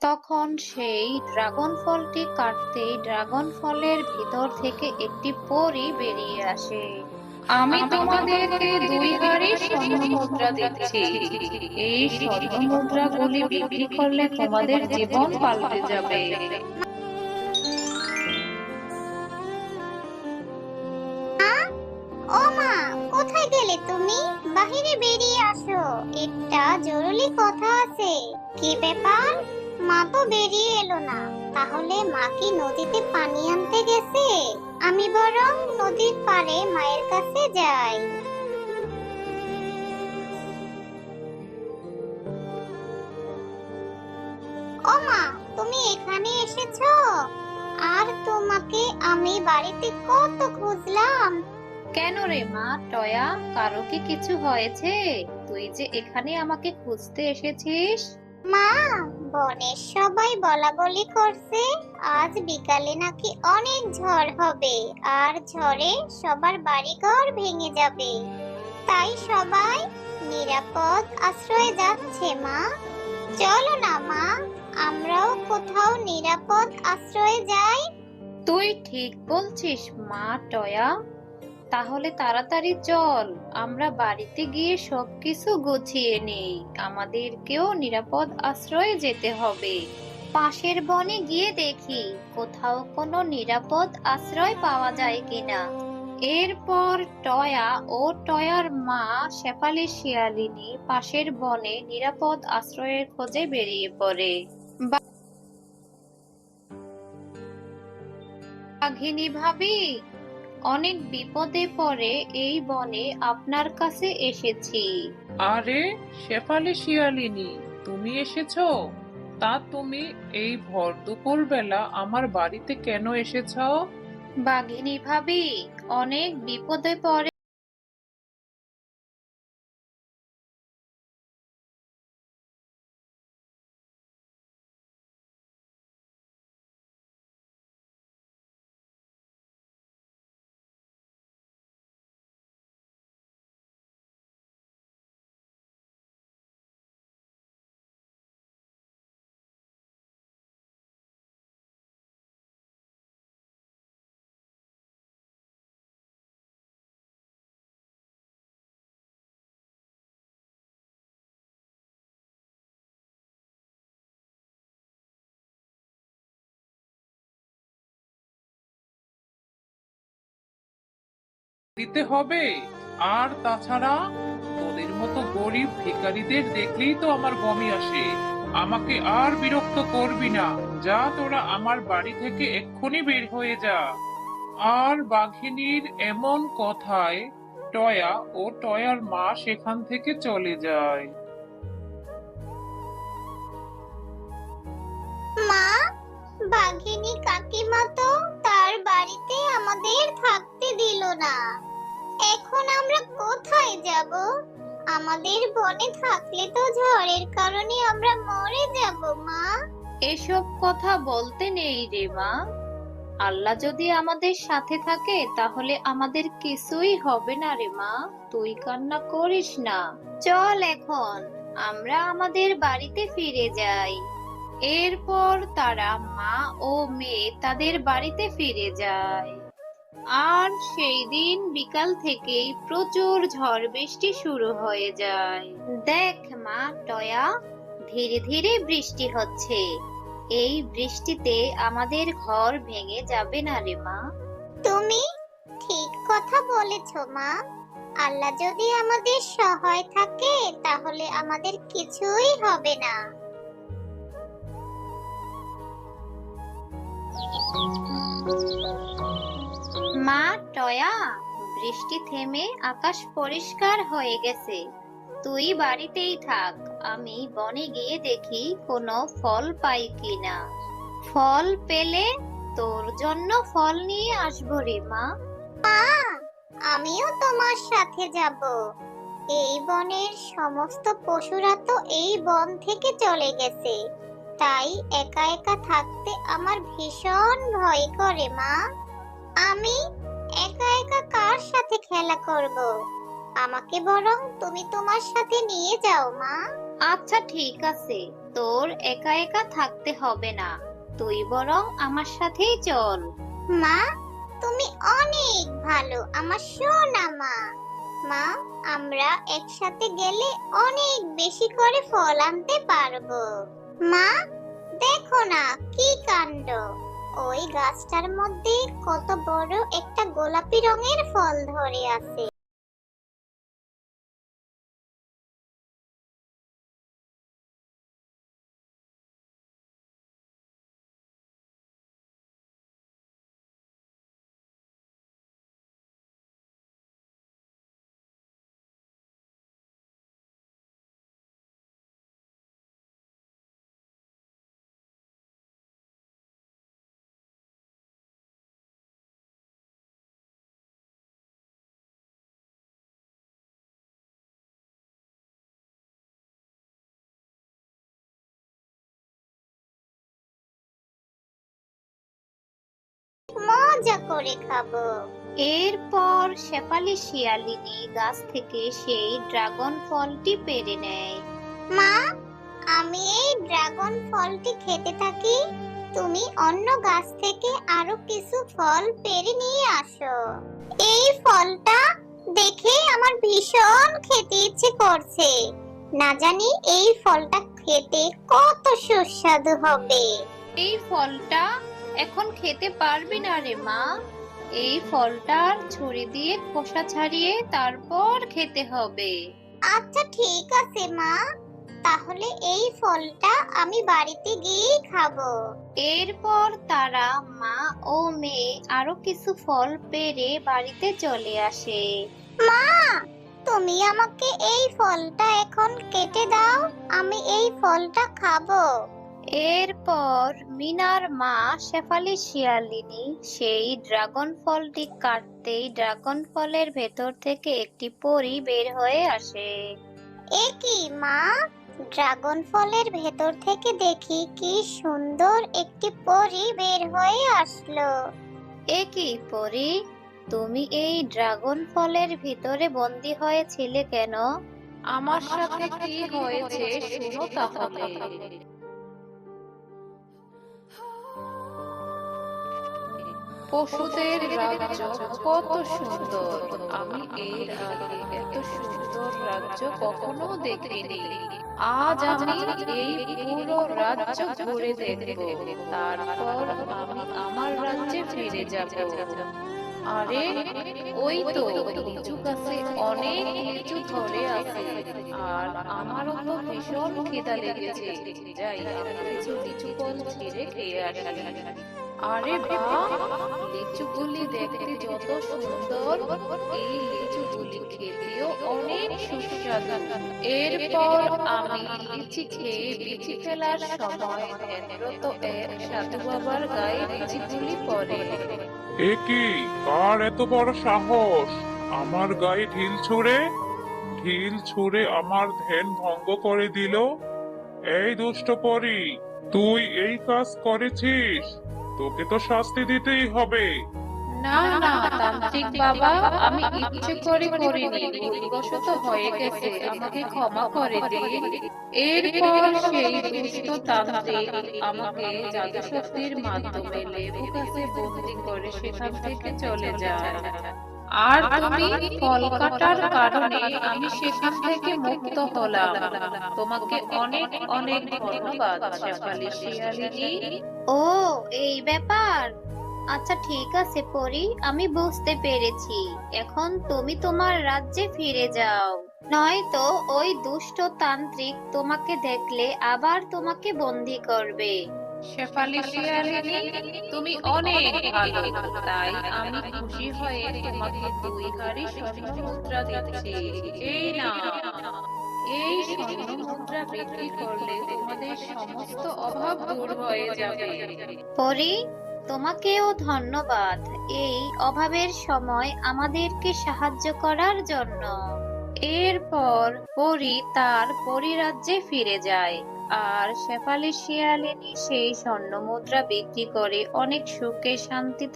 তখন সেই ড্রাগন ফলটি কাটতেই ড্রাগন ফলের ভিতর থেকে একটি পরী বেরিয়ে আসে। আমি তোমাদেরকে দুই হাড়ি স্বর্ণ মুদ্রা দিচ্ছি। এই স্বর্ণ মুদ্রাগুলি বিক্রি করলে তোমাদের জীবন পাল্টে যাবে। কোথায় গেলে তুমি? বাহিরে বেরিয়ে আসো। একটা জরুরি কথা আছে। কি ব্যাপার? মা তো বেরিয়ে এলো না। তাহলে মা কি নদীতে পানি আনতে গেছে? আমি বরং নদীর পাড়ে মায়ের কাছে যাই। ও মা তুমি এখানে এসেছ? আর তোমাকে আমি বাড়িতে কত খুঁজলাম? কেন রে মা টয়া? কারও কি কিছু হয়েছে? তুই যে এখানে আমাকে খুঁজতে এসেছিস? মা বনের সবাই বলা বলি করছে, আজ বিকালে নাকি অনেক ঝড় হবে, আর ঝড়ে সবার বাড়িঘর ভেঙে যাবে। তাই সবাই নিরাপদ আশ্রয়ে যাচ্ছে, মা। চলো না, মা, আমরাও কোথাও নিরাপদ আশ্রয়ে যাই। তুই ঠিক বলছিস, মা, টয়া। তাহলে তাড়াতাড়ি চল, আমরা বাড়িতে গিয়ে সবকিছু গুছিয়ে নেই। আমাদেরকেও নিরাপদ আশ্রয়ে যেতে হবে। পাশের বনে গিয়ে দেখি, কোথাও কোনো নিরাপদ আশ্রয় পাওয়া যায় কিনা। এরপর টয়া ও টয়ার মা শেফালি শিয়ালিনী পাশের বনে নিরাপদ আশ্রয়ের খোঁজে বেরিয়ে পড়ে। বাঘিনী ভাবি অনেক বিপদে পড়ে এই বনে আপনার কাছে এসেছি। আরে শেফালি শিয়ালিনী তুমি এসেছ? তা তুমি এই ভর দুপুর বেলা আমার বাড়িতে কেন এসেছ? বাঘিনী ভাবি অনেক বিপদে পড়ে দিতে হবে। আর তাছাড়া তোদের মতো গরিব ভিখারিদের দেখলেই তো আমার বমি আসে। আমাকে আর বিরক্ত করবি না। যা তোরা আমার বাড়ি থেকে এক্ষুনি বের হয়ে যা। আর বাঘিনীর এমন কথায় টয়া ও টয়ার মা সেখান থেকে চলে যায়। মা, বাঘিনী কাকিমা তো তার বাড়িতে আমাদের থাকতে দিল না। এখন আমরা কোথায় যাব? আমাদের বনে থাকলে তো ঝড়ের কারণে আমরা মরে যাব, মা। এসব কথা বলতে নেই রে, মা। আল্লাহ যদি আমাদের সাথে থাকে, তাহলে আমাদের কিছুই হবে না রে, মা। তুই কান্না করিস না। চল এখন, আমরা আমাদের বাড়িতে ফিরে যাই। এরপর তারা মা ও মেয়ে তাদের বাড়িতে ফিরে যায়। আর সেই দিন বিকাল থেকেই প্রচুর ঝড় বৃষ্টি শুরু হয়ে যায়। দেখ মা টয়া, ধীরে ধীরে বৃষ্টি হচ্ছে। এই বৃষ্টিতে আমাদের ঘর ভেঙে যাবে না রে মা। তুমি ঠিক কথা বলেছ মা। আল্লাহ যদি আমাদের সহায় থাকে, তাহলে আমাদের কিছুই হবে না। মা, টয়া, বৃষ্টি থেমে আকাশ পরিষ্কার হয়ে গেছে। তুই বাড়িতেই থাক, আমি বনে গিয়ে দেখি কোনো ফল পাই কিনা। ফল পেলে তোর জন্য ফল নিয়ে আসব রে মা। মা, আমিও তোমার সাথে যাব। এই বনের সমস্ত পশুরা তো এই বন থেকে চলে গেছে। তাই একা একা থাকতে আমার ভীষণ ভয় করে মা। আমি একা একা কার সাথে খেলা করব? আমাকে বরং তুমি তোমার সাথে নিয়ে যাও মা। আচ্ছা ঠিক আছে। তোর একা একা থাকতে হবে না। তুই বরং আমার সাথেই চল। মা তুমি অনেক ভালো। আমার সোনা মা। মা আমরা একসাথে গেলে অনেক বেশি করে ফল আনতে পারব। মা দেখো না কি কাণ্ড। ওই গাছটার মধ্যে কত বড় একটা গোলাপি রঙের ফল ধরে আছে। মজা করে খাব। এরপর শেফালি শিয়ালিনী গাছ থেকে সেই ড্রাগন ফলটি পেরে নেয়। মা আমি এই ড্রাগন ফলটি খেতে থাকি। তুমি অন্য গাছ থেকে আরও কিছু ফল পেরে নিয়ে আসো। এই ফলটা দেখে আমার ভীষণ খেতে ইচ্ছে করছে। না জানি এই ফলটা খেতে কত সুস্বাদু হবে। এই ফলটা এখন খেতে পারবি না রে মা। এই ফলটার ছুরি দিয়ে খোসা ছাড়িয়ে তারপর খেতে হবে। আচ্ছা ঠিক আছে মা। তাহলে এই ফলটা আমি বাড়িতে গিয়েই খাব। এরপর তারা মা ও মেয়ে আরও কিছু ফল পেরে বাড়িতে চলে আসে। মা তুমি আমাকে এই ফলটা এখন কেটে দাও আমি এই ফলটা খাব। এরপর মিনার মা শেফালি শিয়ালিনী সেই ড্রাগন ফলটি কাটতেই ড্রাগন ফলের ভেতর থেকে একটি পরী বের হয়ে আসে। এ কি মা? ড্রাগন ফলের ভেতর থেকে দেখি কি সুন্দর একটি পরী বের হয়ে আসলো। এ কি পরী? তুমি এই ড্রাগন ফলের ভিতরে বন্দি হয়েছিলে কেন? আমার সাথে কি হয়েছে শুনো তাহলে। পশুদের রাজ্য কত সুন্দর। আমি এর আগে এত সুন্দর রাজ্য কখনো দেখিনি। আজ আমি এই পুরো রাজ্য ঘুরে দেখব। তারপর আমি আমার রাজ্যে ফিরে যাব। আরে, ওই তো, লিচু গাছে অনেক লিচু ধরে আছে, আর আমারও তো ভীষণ খিদা লেগেছে, যাই, আমি কিছু লিচু ফল ছিঁড়ে খেয়ে আসি। আরে বাহ, লিচুগুলি দেখতে যত সুন্দর, এই লিচুগুলি খেতেও অনেক সুস্বাদু। এরপর আমি লিচি খেয়ে বিচি ফেলার সময় তো এক সাধু বাবার গায়ে লিচিগুলি পড়ে। এ কি? কার এত বড় সাহস? আমার গায়ে ঢিল ছুঁড়ে? ঢিল ছুঁড়ে আমার ধ্যান ভঙ্গ করে দিল? এই দুষ্ট পরি, তুই এই কাজ করেছিস? তোকে তো শাস্তি দিতেই হবে। না না, তান্ত্রিক বাবা, আমি ইচ্ছে করে করিনি ভুলবশত হয়ে গেছে, আমাকে ক্ষমা করে দিন এরপর সেই দুষ্ট তান্ত্রিক আমাকে জাদু শক্তির মাধ্যমে লেবু গাছে বন্দি করে সেখান থেকে চলে যায়। আর তুমি ফল কাটার কারণে আমি সেখান থেকে মুক্ত হলাম। তোমাকে অনেক অনেক ধন্যবাদ ও, এই ব্যাপার? আচ্ছা ঠিক আছে পরি। আমি বুঝতে পেরেছি। এখন তুমি তোমার রাজ্যে ফিরে যাও। নয়তো ওই দুষ্ট তান্ত্রিক তোমাকে দেখলে আবার তোমাকে বন্দি করবে। শেফালি শিয়ালিনী তুমি অনেক ভালো। তাই আমি খুশি হয়ে তোমাকে দুই হাড়ি স্বর্ণ মুদ্রা দিচ্ছি। এই না এই স্বর্ণ মুদ্রা বিক্রি করলে তোমাদের সমস্ত অভাব দূর হয়ে যাবে। পরি তোমাকেও ধন্যবাদ। এই অভাবের সময় আমাদেরকে সাহায্য করার জন্য। এরপর পরি তার পরিরাজ্যে ফিরে যায়। আর শেফালি শিয়ালিনী সেই স্বর্ণ মুদ্রা বিক্রি করে অনেক সুখে শান্তিতে